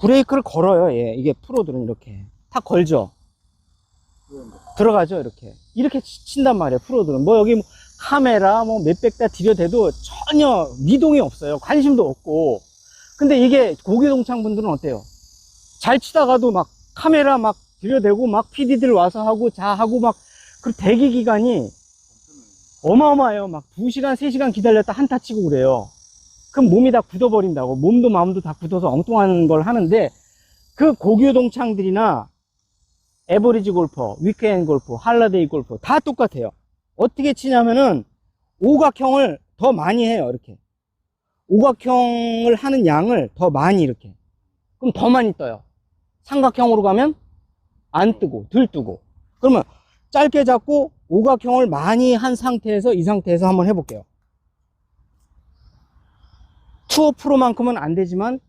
브레이크를 걸어요. 얘. 이게 프로들은 이렇게 탁 걸죠. 들어가죠. 이렇게 이렇게 치- 친단 말이에요. 프로들은 뭐 여기 뭐 카메라 뭐 몇백 대 들여대도 전혀 미동이 없어요. 관심도 없고. 근데 이게 고기동창 분들은 어때요? 잘 치다가도 막 카메라 막 들여대고 막 PD들 와서 하고 자 하고 막 그 대기 기간이 어마어마해요. 막 2시간, 3시간 기다렸다 한타 치고 그래요. 그럼 몸이 다 굳어버린다고. 몸도 마음도 다 굳어서 엉뚱한 걸 하는데 그 고교 동창들이나 에버리지 골퍼, 위크end 골프, 할라데이 골프 다 똑같아요. 어떻게 치냐면은 오각형을 더 많이 해요. 이렇게. 오각형을 하는 양을 더 많이 이렇게. 그럼 더 많이 떠요. 삼각형으로 가면 안 뜨고, 덜 뜨고. 그러면 짧게 잡고 오각형을 많이 한 상태에서 이 상태에서 한번 해볼게요. 투어 프로만큼은 안 되지만